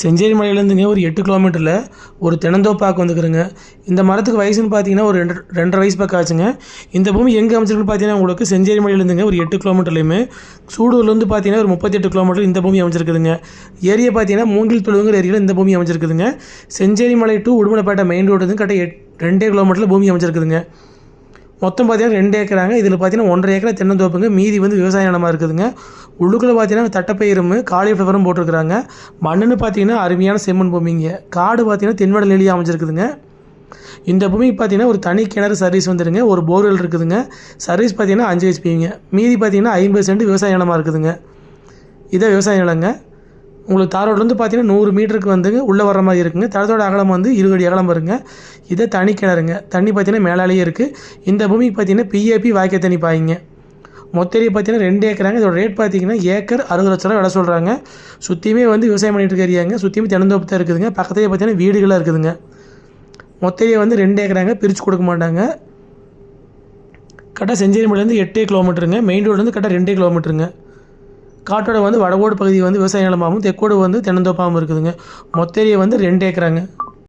செஞ்சேரி மலையிலேருந்துங்க ஒரு எட்டு கிலோமீட்டரில் ஒரு தென்னந்தோப்பாக்கு வந்துக்கிறேங்க. இந்த மரத்துக்கு வயசுன்னு பார்த்தீங்கன்னா ஒரு ரெண்டு ரெண்டரை வயசு பக்கம் ஆச்சுங்க. இந்த பூமி எங்கே அமைச்சிருக்குன்னு பார்த்தீங்கன்னா உங்களுக்கு செஞ்சேரி மலையிலேருந்துங்க ஒரு எட்டு கிலோமீட்டர்லையுமே சூடூர்லேருந்து பார்த்தீங்கன்னா ஒரு முப்பத்தெட்டு கிலோமீட்டர் இந்த பூமி அமைச்சிருக்குதுங்க ஏரியா பார்த்தீங்கன்னா மூங்கில் தொழுவுங்கிற ஏரியாவில் இந்த பூமி அமைச்சிருக்குதுங்க செஞ்சேரி மலை டு உடுமலைப்பேட்டை மெயின் ரோடு வந்து கரெக்டாக எட் ரெண்டே கிலோமீட்டரில் பூமி அமைச்சிருக்குதுங்க மொத்தம் பார்த்தீங்கன்னா ரெண்டு ஏக்கராங்க. இதில் பார்த்தீங்கன்னா ஒன்றரை ஏக்கர் தென்னந்தோப்புங்க. மீதி வந்து விவசாய நிலமாக இருக்குதுங்க. உள்ளுக்குள்ளே பார்த்தீங்கன்னா தட்டப்பயிரும் காலிஃப்ளவரும் போட்டிருக்கிறாங்க. மண்ணுன்னு பார்த்தீங்கன்னா அருமையான செம்மண் பூமிங்க. காடு பார்த்தீங்கன்னா தென்வட நெளியாக அமைஞ்சிருக்குதுங்க. இந்த பூமிக்கு பார்த்தீங்கன்னா ஒரு தனி கிணறு சர்வீஸ் வந்துடுங்க ஒரு போர்வெல் இருக்குதுங்க. சர்வீஸ் பார்த்தீங்கன்னா அஞ்சு ஹெச்பிங்க மீதி பார்த்தீங்கன்னா ஐம்பது சென்ட் விவசாய நிலமாக இருக்குதுங்க. இதான் விவசாய நிலங்க. உங்களுக்கு தார் ரோட்லேருந்து பார்த்தீங்கன்னா நூறு மீட்டருக்கு வந்துங்க உள்ளே வர மாதிரி இருக்குங்க. தளத்தோட அகலம் வந்து இருபது அடி அகலம் வருங்க. இதை தனி கிணறுங்க. தண்ணி பார்த்தீங்கன்னா மேலாலேயே இருக்குது இந்த பூமிக்கு பார்த்தீங்கன்னா பிஏபி வாய்க்கை தண்ணி பாய்ங்க. மொத்த ஏரியா பார்த்தீங்கன்னா ரெண்டு ஏக்கராங்க. இதோட ரேட் பார்த்தீங்கன்னா ஏக்கர் அறுபது லட்ச ரூபா விலை சொல்கிறாங்க சுற்றியுமே வந்து விவசாயம் பண்ணிட்டு இருக்க ஏரியாங்க. சுற்றியுமே தென்னந்தோப்பு தான் இருக்குதுங்க. பக்கத்துலேயே பார்த்தீங்கன்னா வீடுகளாக இருக்குதுங்க. மொத்த ஏரியா வந்து ரெண்டு ஏக்கராங்க. பிரித்து கொடுக்க மாட்டாங்க. கரெக்டாக செஞ்சேரி மலையிலேருந்து எட்டே கிலோமீட்டருங்க மெயின் ரோட்லேருந்து கரெக்டாக ரெண்டே கிலோமீட்டருங்க காட்டோட வந்து வடகோடு பகுதி வந்து விவசாய நிலமாகவும் தெக்கோடு வந்து தென்னந்தோப்பாகவும் இருக்குதுங்க. மொத்த ஏரியா வந்து ரெண்டு ஏக்கராங்க.